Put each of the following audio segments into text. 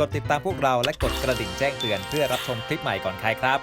กดติดตามพวกเราและกดกระดิ่งแจ้งเตือนเพื่อรับชมคลิปใหม่ก่อนใครครับ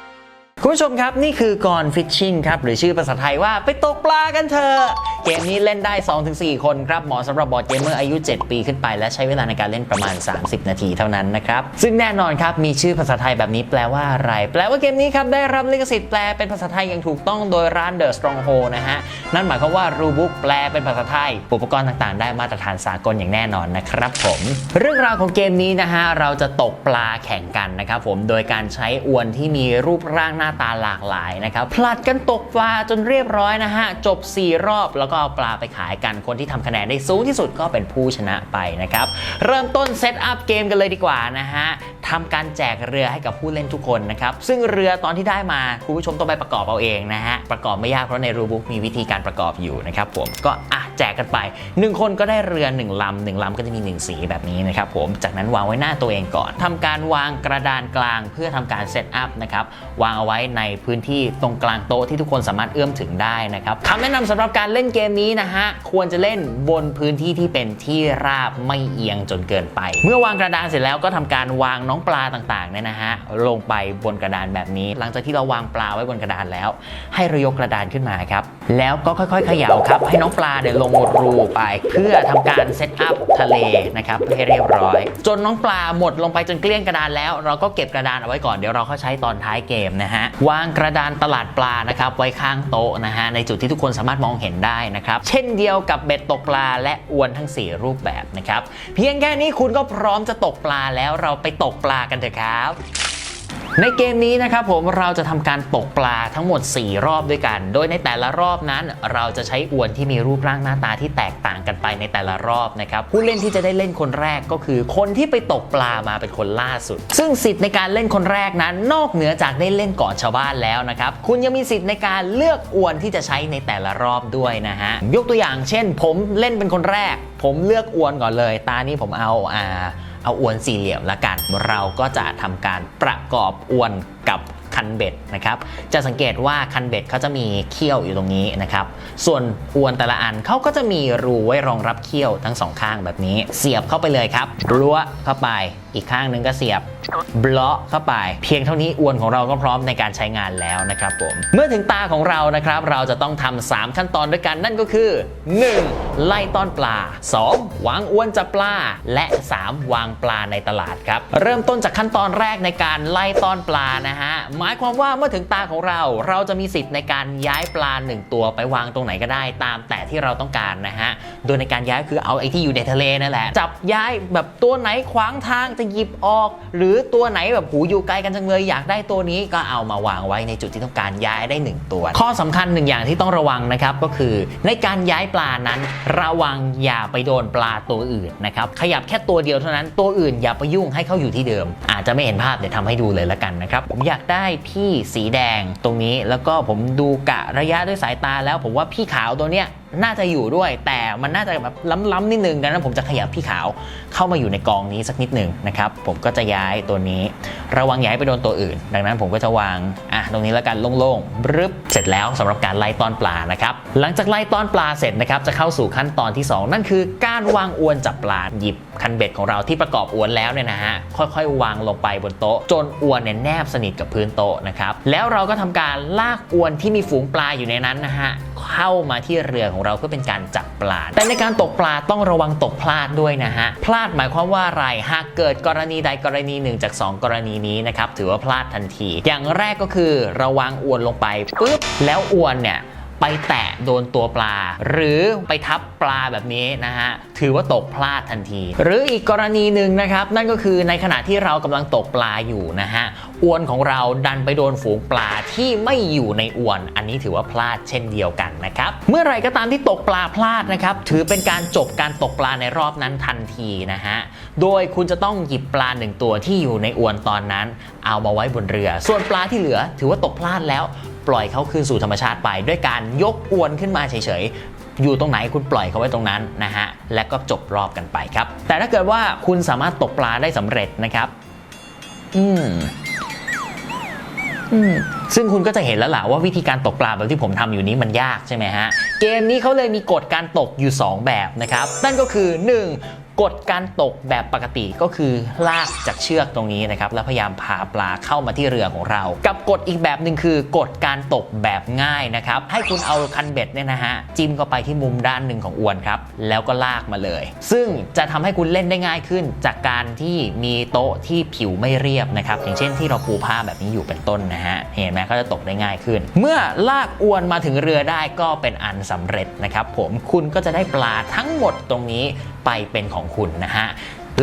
คุณผู้ชมครับนี่คือก่อนฟิชชิ่งครับหรือชื่อภาษาไทยว่าไปตกปลากันเถอะ กมนี้เล่นได้ 2-4 คนครับเหมาะสำหรับบอร์ดเกมเมอร์อายุ 7 ปีขึ้นไป และใช้เวลาในการเล่นประมาณ 30 นาทีเท่านั้นนะครับ ซึ่งแน่นอนครับ มีชื่อภาษาไทยแบบนี้แปลว่าอะไร แปลว่าเกมนี้ครับ ได้รับลิขสิทธิ์แปลเป็นภาษาไทยอย่างถูกต้องโดยร้าน The Stronghold นะฮะ นั่นหมายความว่ารูบุ๊กแปลเป็นภาษาไทย อุปกรณ์ต่างๆ ได้มาตรฐานสากลอย่างแน่นอนนะครับผม เรื่องราวของเกมนี้นะฮะเราจะตกปลาแข่งกันนะครับผมโดยการใช้อวนที่มีรูปร่างหน้าตาหลากหลายนะครับผลัดกันตกปลาจนเรียบร้อยนะฮะจบ 4 รอบแล้วก็เอาปลาไปขายกัน คนที่ทำคะแนนได้สูงที่สุดก็เป็นผู้ชนะไปนะครับ เริ่มต้นเซตอัพเกมกันเลยดีกว่านะฮะทำการแจกเรือให้กับผู้เล่นทุกคนนะครับ ซึ่งเรือตอนที่ได้มาคุณผู้ชมต้องไปประกอบเอาเองนะฮะ ประกอบไม่ยากเพราะในรูบุ๊กมีวิธีการประกอบอยู่นะครับผม ก็อะแจกกันไป 1 คนก็ได้เรือ 1ลำหนึ่งลำก็จะมี 1 สีแบบนี้นะครับผม จากนั้นวางไว้หน้าตัวเองก่อนทำการวางกระดานกลางเพื่อทำการเซตอัพนะครับ วางเอาไว้ในพื้นที่ตรงกลางโต๊ะที่ทุกคนสามารถเอื้อมถึงได้นะครับคำแนะนำสำหรับการเล่นเกกมนี้นะฮะ ควรจะเล่นบนพื้นที่ที่เป็นที่ราบไม่เอียงจนเกินไป เมื่อวางกระดานเสร็จแล้วก็ทำการวางน้องปลาต่างๆเนี่ยนะฮะลงไปบนกระดานแบบนี้ หลังจากที่เราวางปลาไว้บนกระดานแล้ว ให้เรายกกระดานขึ้นมาครับแล้วก็ค่อยๆเขย่าครับให้น้องปลาเนี่ยลงรูไป เพื่อทำการเซตอัพทะเลนะครับให้เรียบร้อย จนน้องปลาหมดลงไปจนเกลี้ยงกระดานแล้ว เราก็เก็บกระดานเอาไว้ก่อนเดี๋ยวเราเข้าใช้ตอนท้ายเกมนะฮะวางกระดานตลาดปลานะครับไว้ข้างโต๊ะนะฮะในจุดที่ทุกคนสามารถมองเห็นได้นะครับ เช่นเดียวกับเบ็ดตกปลาและอวนทั้ง 4 รูปแบบนะครับ เพียงแค่นี้คุณก็พร้อมจะตกปลาแล้วเราไปตกปลากันเถอะครับ ในเกมนี้นะครับผมเราจะทำการตกปลาทั้งหมด 4 รอบด้วยกัน โดยในแต่ละรอบนั้น เราจะใช้อวนที่มีรูปร่างหน้าตาที่แตกต่างกันไปในแต่ละรอบนะครับผู้เล่นที่จะได้เล่นคนแรกก็คือ คนที่ไปตกปลามาเป็นคนล่าสุด ซึ่งสิทธิ์ในการเล่นคนแรกนั้น นอกเหนือจากได้เล่นก่อนชาวบ้านแล้วนะครับคุณยังมีสิทธิ์ในการเลือกอวนที่จะใช้ในแต่ละรอบด้วยนะฮะยกตัวอย่างเช่น ผมเล่นเป็นคนแรก ผมเลือกอวนก่อนเลย ตานี้ผมเอาอ่า เอาอวนสี่เหลี่ยมละกัน เราก็จะทำการประกอบอวนกับคันเบ็ดนะครับ จะสังเกตว่าคันเบ็ดเขาจะมีเขี้ยวอยู่ตรงนี้นะครับ ส่วนอวนแต่ละอันเขาก็จะมีรูไว้รองรับเขี้ยวทั้งสองข้างแบบนี้ เสียบเข้าไปเลยครับรั้วเข้าไปอีกข้างหนึ่งก็เสียบบล็อกเข้าไป เพียงเท่านี้อวนของเราก็พร้อมในการใช้งานแล้วนะครับผม เมื่อถึงตาของเรานะครับ เราจะต้องทำสามขั้นตอนด้วยกันนั่นก็คือ 1. ไล่ต้อนปลา 2. วางอวนจับปลา และ 3. วางปลาในตลาดครับ เริ่มต้นจากขั้นตอนแรกในการไล่ต้อนปลานะฮะหมายความว่าเมื่อถึงตาของเราเราจะมีสิทธิ์ในการย้ายปลาหนึ่งตัวไปวางตรงไหนก็ได้ตามแต่ที่เราต้องการนะฮะโดยในการย้ายคือเอาไอ้ที่อยู่ในทะเลนั่นแหละจับย้ายแบบตัวไหนขวางทางจะหยิบออก หรือตัวไหนแบบหูอยู่ไกลกันจังเลยอยากได้ตัวนี้ก็เอามาวางไว้ในจุดที่ต้องการย้ายได้หนึ่งตัว ข้อสำคัญหนึ่งอย่างที่ต้องระวังนะครับก็คือในการย้ายปลานั้นระวังอย่าไปโดนปลาตัวอื่นนะครับขยับแค่ตัวเดียวเท่านั้นตัวอื่นอย่าไปยุ่งให้เขาอยู่ที่เดิม อาจจะไม่เห็นภาพเดี๋ยวทำให้ดูเลยละกันนะครับผมอยากได้พี่สีแดงตรงนี้แล้วก็ผมดูกะระยะด้วยสายตาแล้วผมว่าพี่ขาวตัวเนี้ย น่าจะอยู่ด้วย แต่มันน่าจะแบบล้ำๆนิดนึงดังนั้นผมจะขยับพี่ขาวเข้ามาอยู่ในกองนี้สักนิดหนึ่งนะครับผมก็จะย้ายตัวนี้ ระวังย้ายไปโดนตัวอื่น ดังนั้นผมก็จะวางอะตรงนี้แล้วกันโล่งๆรึบเสร็จแล้วสำหรับการไล่ต้อนปลานะครับหลังจากไล่ต้อนปลาเสร็จนะครับจะเข้าสู่ขั้นตอนที่ 2 นั่นคือการวางอวนจับปลาหยิบ คันเบ็ดของเราที่ประกอบอวนแล้วเนี่ยนะฮะค่อยๆ วางลงไปบนโต๊ะ จนอวนเนี่ยแนบสนิทกับพื้นโต๊ะนะครับแล้วเราก็ทำการลากอวนที่มีฝูงปลาอยู่ในนั้นนะฮะเข้ามาที่เรือของเราเพื่อเป็นการจับปลา แต่ในการตกปลาต้องระวังตกพลาดด้วยนะฮะพลาดหมายความว่าอะไรหากเกิดกรณีใดกรณีหนึ่งจาก 2 กรณีนี้นะครับถือว่าพลาดทันที อย่างแรกก็คือระวางอวนลงไปปุ๊บแล้วอวนเนี่ย ไปแตะโดนตัวปลา หรือไปทับปลาแบบนี้นะฮะถือว่าตกพลาดทันที หรืออีกกรณีหนึ่งนะครับ นั่นก็คือในขณะที่เรากำลังตกปลาอยู่นะฮะอวนของเราดันไปโดนฝูงปลาที่ไม่อยู่ในอวน อันนี้ถือว่าพลาดเช่นเดียวกันนะครับเมื่อไรก็ตามที่ตกปลาพลาดนะครับถือเป็นการจบการตกปลาในรอบนั้นทันทีนะฮะโดยคุณจะต้องหยิบปลาหนึ่งตัวที่อยู่ในอวนตอนนั้น เอามาไว้บนเรือ ส่วนปลาที่เหลือถือว่าตกพลาดแล้ว ปล่อยเขาคืนสู่ธรรมชาติไป ด้วยการยกอวนขึ้นมาเฉยๆ อยู่ตรงไหนคุณปล่อยเขาไว้ตรงนั้นนะฮะและก็จบรอบกันไปครับ แต่ถ้าเกิดว่าคุณสามารถตกปลาได้สำเร็จนะครับอืมอืมซึ่งคุณก็จะเห็นแล้วล่ะว่าวิธีการตกปลาแบบที่ผมทำอยู่นี้มันยากใช่ไหมฮะ เกมนี้เขาเลยมีกฎการตกอยู่ 2 แบบนะครับ นั่นก็คือ 1. กฎการตกแบบปกติก็คือลากจากเชือกตรงนี้นะครับ แล้วพยายามพาปลาเข้ามาที่เรือของเรา กับกฎอีกแบบหนึ่งคือกฎการตกแบบง่ายนะครับ ให้คุณเอาคันเบ็ดเนี่ยนะฮะจิ้มเข้าไปที่มุมด้านหนึ่งของอวนครับ แล้วก็ลากมาเลย ซึ่งจะทำให้คุณเล่นได้ง่ายขึ้น จากการที่มีโต๊ะที่ผิวไม่เรียบนะครับ อย่างเช่นที่เราปูผ้าแบบนี้อยู่เป็นต้นนะฮะเห็นไหมก็จะตกได้ง่ายขึ้น เมื่อลากอวนมาถึงเรือได้ก็เป็นอันสำเร็จนะครับผมคุณก็จะได้ปลาทั้งหมดตรงนี้ไปเป็นของคุณนะฮะ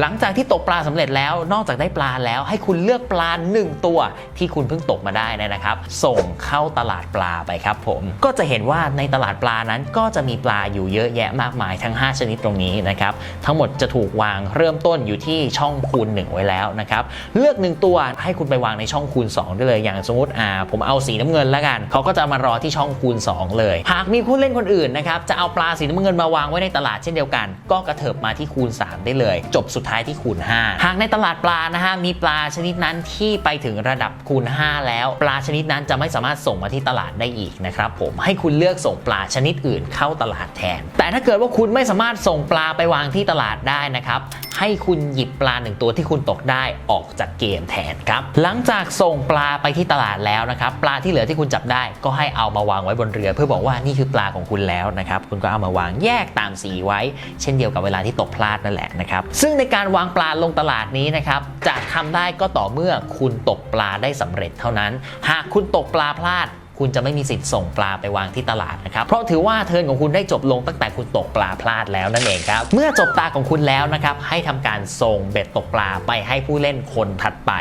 หลังจากที่ตกปลาสำเร็จแล้ว นอกจากได้ปลาแล้ว ให้คุณเลือกปลาหนึ่งตัวที่คุณเพิ่งตกมาได้นะครับ ส่งเข้าตลาดปลาไปครับผม ก็จะเห็นว่าในตลาดปลานั้นก็จะมีปลาอยู่เยอะแยะมากมายทั้ง 5 ชนิดตรงนี้นะครับ ทั้งหมดจะถูกวางเริ่มต้นอยู่ที่ช่องคูณ 1 ไว้แล้วนะครับ เลือกหนึ่งตัวให้คุณไปวางในช่องคูณ 2 ได้เลย อย่างสมมติอ่าผมเอาสีน้ำเงินแล้วกัน เขาก็จะมารอที่ช่องคูณ 2 เลย หากมีผู้เล่นคนอื่นนะครับจะเอาปลาสีน้ำเงินมาวางไว้ในตลาดเช่นเดียวกัน ก็กระเถิบมาที่คูณ 3 ได้เลย จบสุดท้ายที่คูณ 5 หากในตลาดปลานะฮะมีปลาชนิดนั้นที่ไปถึงระดับคูณ 5 แล้ว ปลาชนิดนั้นจะไม่สามารถส่งมาที่ตลาดได้อีกนะครับผมให้คุณเลือกส่งปลาชนิดอื่นเข้าตลาดแทน แต่ถ้าเกิดว่าคุณไม่สามารถส่งปลาไปวางที่ตลาดได้นะครับให้คุณหยิบปลาหนึ่งตัวที่คุณตกได้ออกจากเกมแทนครับหลังจากส่งปลาไปที่ตลาดแล้วนะครับปลาที่เหลือที่คุณจับได้ ก็ให้เอามาวางไว้บนเรือ เพื่อบอกว่านี่คือปลาของคุณแล้วนะครับคุณก็เอามาวางแยกตามสีไว้ เช่นเดียวกับเวลาที่ตกพลาดนั่นแหละนะครับซึ่งในการการวางปลาลงตลาดนี้นะครับจะทำได้ก็ต่อเมื่อคุณตกปลาได้สำเร็จเท่านั้น หากคุณตกปลาพลาด คุณจะไม่มีสิทธิ์ส่งปลาไปวางที่ตลาดนะครับ เพราะถือว่าเทิร์นของคุณได้จบลงตั้งแต่คุณตกปลาพลาดแล้วนั่นเองครับ เมื่อจบตาของคุณแล้วนะครับ ให้ทำการส่งเบ็ดตกปลาไปให้ผู้เล่นคนถัดไป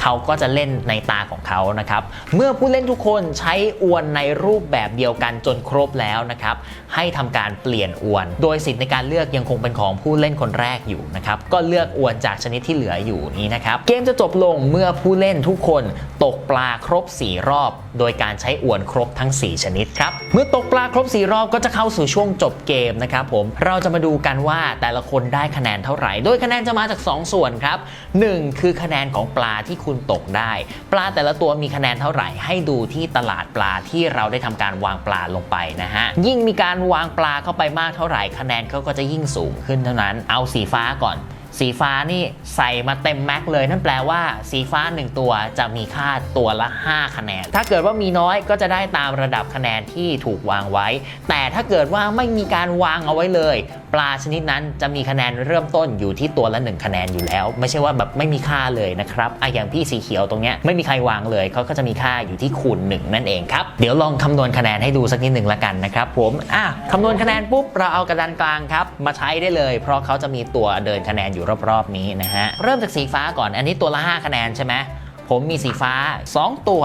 เขาก็จะเล่นในตาของเขานะครับ เมื่อผู้เล่นทุกคนใช้อวนในรูปแบบเดียวกันจนครบแล้วนะครับ ให้ทำการเปลี่ยนอวน โดยสิทธิ์ในการเลือกยังคงเป็นของผู้เล่นคนแรกอยู่นะครับ ก็เลือกอวนจากชนิดที่เหลืออยู่นี้นะครับ เกมจะจบลงเมื่อผู้เล่นทุกคนตกปลาครบ 4 รอบ โดยการใช้อวนครบทั้ง 4 ชนิดครับ เมื่อตกปลาครบ 4 รอบก็จะเข้าสู่ช่วงจบเกมนะครับผม เราจะมาดูกันว่าแต่ละคนได้คะแนนเท่าไหร่ โดยคะแนนจะมาจาก 2 ส่วนครับ 1 คือคะแนนของปลาที่คุณตกได้ ปลาแต่ละตัวมีคะแนนเท่าไหร่ ให้ดูที่ตลาดปลาที่เราได้ทำการวางปลาลงไปนะฮะ ยิ่งมีการวางปลาเข้าไปมากเท่าไหร่ คะแนนเขาก็จะยิ่งสูงขึ้นเท่านั้น เอาสีฟ้าก่อน สีฟ้านี่ใส่มาเต็มแม็กเลย นั่นแปลว่าสีฟ้า 1 ตัวจะมีค่าตัวละ 5 คะแนน ถ้าเกิดว่ามีน้อยก็จะได้ตามระดับคะแนนที่ถูกวางไว้ แต่ถ้าเกิดว่าไม่มีการวางเอาไว้เลย ปลาชนิดนั้นจะมีคะแนนเริ่มต้นอยู่ที่ตัวละ 1 คะแนนอยู่แล้ว ไม่ใช่ว่าแบบไม่มีค่าเลยนะครับอะอย่างพี่สีเขียวตรงเนี้ยไม่มีใครวางเลยเขาก็จะมีค่าอยู่ที่คูณ1นั่นเองครับเดี๋ยวลองคำนวณคะแนนให้ดูสักนิดหนึ่งละกันนะครับผมอะคำนวณคะแนนปุ๊บเราเอากระดานกลางครับมาใช้ได้เลย เพราะเขาจะมีตัวเดินคะแนนอยู่รอบๆนี้นะฮะ เริ่มจากสีฟ้าก่อน อันนี้ตัวละ 5 คะแนนใช่ไหม ผมมีสีฟ้า 2 ตัว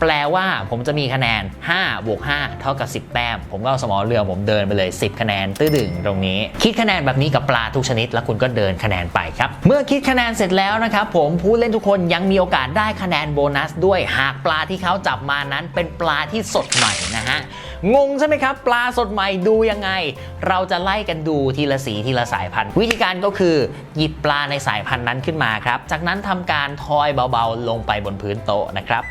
แปลว่าผมจะมีคะแนน5บวก5เท่ากับ 10 แต้ม ผมก็เอาสมอเรือผมเดินไปเลย 10 คะแนนตื้อดึงตรงนี้ คิดคะแนนแบบนี้กับปลาทุกชนิด แล้วคุณก็เดินคะแนนไปครับ เมื่อคิดคะแนนเสร็จแล้วนะครับผมผู้เล่นทุกคนยังมีโอกาสได้คะแนนโบนัส ด้วยหากปลาที่เขาจับมานั้นเป็นปลาที่สดใหม่นะฮะ งงใช่ไหมครับ ปลาสดใหม่ดูยังไง เราจะไล่กันดูทีละสีทีละสายพันธุ์ วิธีการก็คือหยิบปลาในสายพันธุ์นั้นขึ้นมาครับ จากนั้นทำการทอยเบาๆ ลงไปบนพื้นโต๊ะนะครับ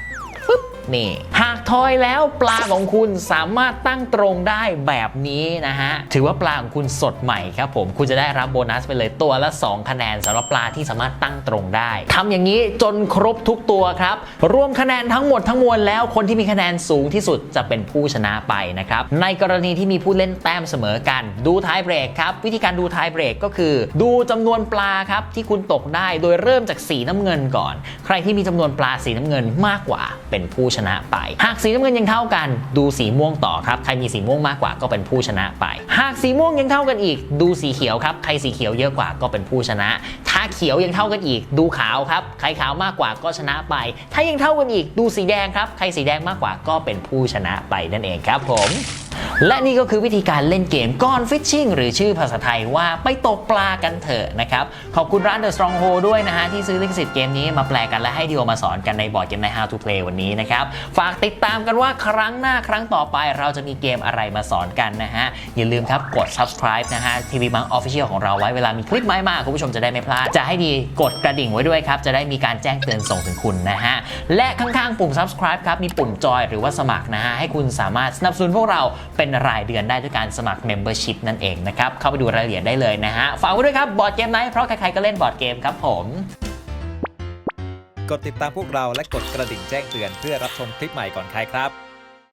ปึ๊บนี่ห้า อยแล้วปลาของคุณสามารถตั้งตรงได้แบบนี้นะฮะ ถือว่าปลาของคุณสดใหม่ครับผม คุณจะได้รับโบนัสไปเลยตัวละ 2 คะแนนสำหรับปลาที่สามารถตั้งตรงได้ ทำอย่างนี้จนครบทุกตัวครับ รวมคะแนนทั้งหมดทั้งมวลแล้วคนที่มีคะแนนสูงที่สุดจะเป็นผู้ชนะไปนะครับ ในกรณีที่มีผู้เล่นแต้มเสมอกัน ดูท้ายเบรกครับ วิธีการดูท้ายเบรกก็คือ ดูจำนวนปลาครับที่คุณตกได้โดยเริ่มจากสีน้ำเงินก่อน ใครที่มีจำนวนปลาสีน้ำเงินมากกว่าเป็นผู้ชนะไปหากสีน้ำเงินยังเท่ากัน ดูสีม่วงต่อครับ ใครมีสีม่วงมากกว่าก็เป็นผู้ชนะไป หากสีม่วงยังเท่ากันอีก ดูสีเขียวครับ ใครสีเขียวเยอะกว่าก็เป็นผู้ชนะ ถ้าเขียวยังเท่ากันอีก ดูขาวครับ ใครขาวมากกว่าก็ชนะไป ถ้ายังเท่ากันอีก ดูสีแดงครับ ใครสีแดงมากกว่าก็เป็นผู้ชนะไปนั่นเองครับผม และนี่ก็คือวิธีการเล่นเกมก้อนฟิชชิ่งหรือชื่อภาษาไทยว่าไปตกปลากันเถอะนะครับขอบคุณร้าน The Stronghold ด้วยนะฮะที่ซื้อลิขสิทธิ์เกมนี้มาแปลกันและให้ดีโอมาสอนกันในบอร์ดเกมใน How to Play วันนี้นะครับฝากติดตามกันว่าครั้งหน้าครั้งต่อไปเราจะมีเกมอะไรมาสอนกันนะฮะอย่าลืมครับกด subscribe นะฮะทีวีมัง Official ของเราไว้เวลามีคลิปใหม่มาคุณผู้ชมจะได้ไม่พลาดจะให้ดีกดกระดิ่งไว้ด้วยครับจะได้มีการแจ้งเตือนส่งถึงคุณนะฮะและข้างๆปุ่ม subscribe ครับมีปุ่มจอยหรือว่าสมัครนะฮะให้คุณสามารถสนับสนุนพวกเราเป็นรายเดือนได้ด้วยการสมัคร Membership นั่นเองนะครับ เข้าไปดูรายละเอียดได้เลยนะฮะ ฝากไว้ด้วยครับบอร์ดเกมไนท์เพราะใครๆก็เล่นบอร์ดเกมครับผม กดติดตามพวกเราและกดกระดิ่งแจ้งเตือนเพื่อรับชมคลิปใหม่ก่อนใครครับ